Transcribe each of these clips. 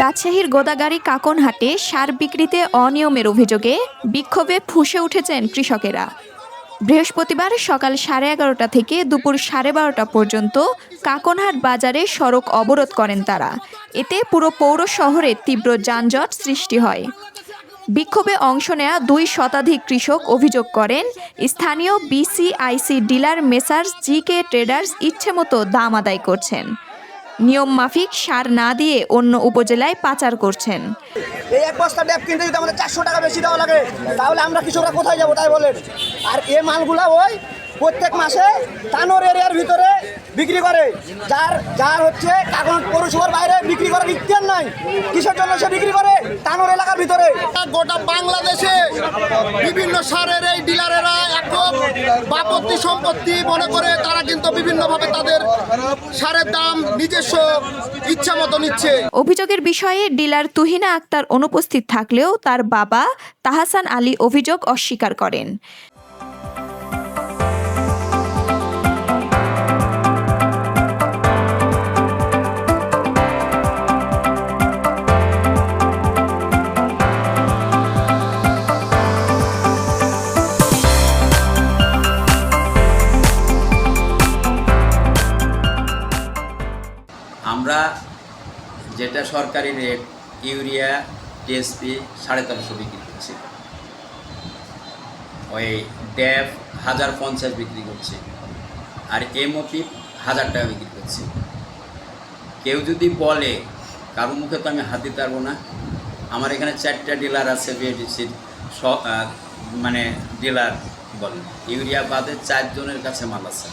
রাজশাহীর গোদাগাড়ি কাকনহাটে সার বিক্রিতে অনিয়মের অভিযোগে বিক্ষোভে ফুঁসে উঠেছেন কৃষকেরা। বৃহস্পতিবার সকাল সাড়ে এগারোটা থেকে দুপুর সাড়ে বারোটা পর্যন্ত কাকনহাট বাজারে সড়ক অবরোধ করেন তারা। এতে পুরো পৌর শহরে তীব্র যানজট সৃষ্টি হয়। বিক্ষোভে অংশ নেয়া দুই শতাধিক কৃষক অভিযোগ করেন, স্থানীয় BCIC dealer messrs G K traders ইচ্ছেমতো দাম আদায় করছেন। নিয়ম মাফিক সার না দিয়ে অন্য উপজেলায় পাচার করছেন। এই এক বস্তা ড্যাপ কিনতে যদি আমাদের চারশো টাকা বেশি দেওয়া লাগে তাহলে আমরা কৃষকরা কোথায় যাব তাই বলেন? আর এ মালগুলা ওই প্রত্যেক মাসে তানোর এরিয়ার ভিতরে বিক্রি করে। যার যার হচ্ছে কাগজ পৌরসভার বাইরে বিক্রি করার ইতিহার নাই কিসের জন্য সে বিক্রি করে? তানোর এলাকার ভিতরে। গোটা বাংলাদেশে বিভিন্ন সারের এই ডিলারেরা বাপত্তি সম্পত্তি মনে করে তারা কিন্তু বিভিন্নভাবে তাদের সারের দাম নিজস্ব ইচ্ছা মতো নিচ্ছে। অভিযোগের বিষয়ে ডিলার তুহিনা আক্তার অনুপস্থিত থাকলেও তার বাবা তাহাসান আলী অভিযোগ অস্বীকার করেন। আমরা যেটা সরকারি রেট ইউরিয়া টিএসপি সাড়ে তেরোশো বিক্রি করছি। ওই ড্যাব হাজার পঞ্চাশ বিক্রি করছি। আর এমওপি হাজার টাকা বিক্রি করছি। কেউ যদি বলে, কারও মুখে তো আমি হাত দিতে পারব না। আমার এখানে চারটা ডিলার আছে বিএডিসির মানে ডিলার বলেন ইউরিয়া বাদে চারজনের কাছে মাল আছে।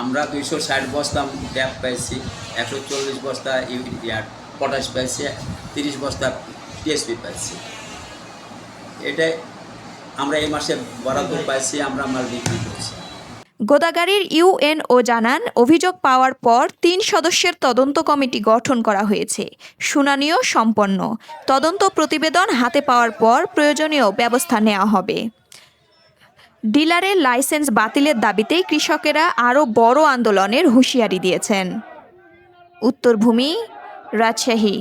আমরা দুইশো ষাট বস্তা ড্যাপ পাইছি, একশো চল্লিশ বস্তা ইউরিয়া পটাশ পাইছি, তিরিশ বস্তা টিএসপি পাইছি। এটাই আমরা এই মাসে বরাদ্দ পাইছি, আমরা মাল বিক্রি করছি। গোদাগাড়ির ইউএনও জানান, অভিযোগ পাওয়ার পর তিন সদস্যের তদন্ত কমিটি গঠন করা হয়েছে। শুনানিও সম্পন্ন। তদন্ত প্রতিবেদন হাতে পাওয়ার পর প্রয়োজনীয় ব্যবস্থা নেওয়া হবে। ডিলারের লাইসেন্স বাতিলের দাবিতে কৃষকেরা আরও বড় আন্দোলনের হুঁশিয়ারি দিয়েছেন। উত্তরভূমি রাজশাহী।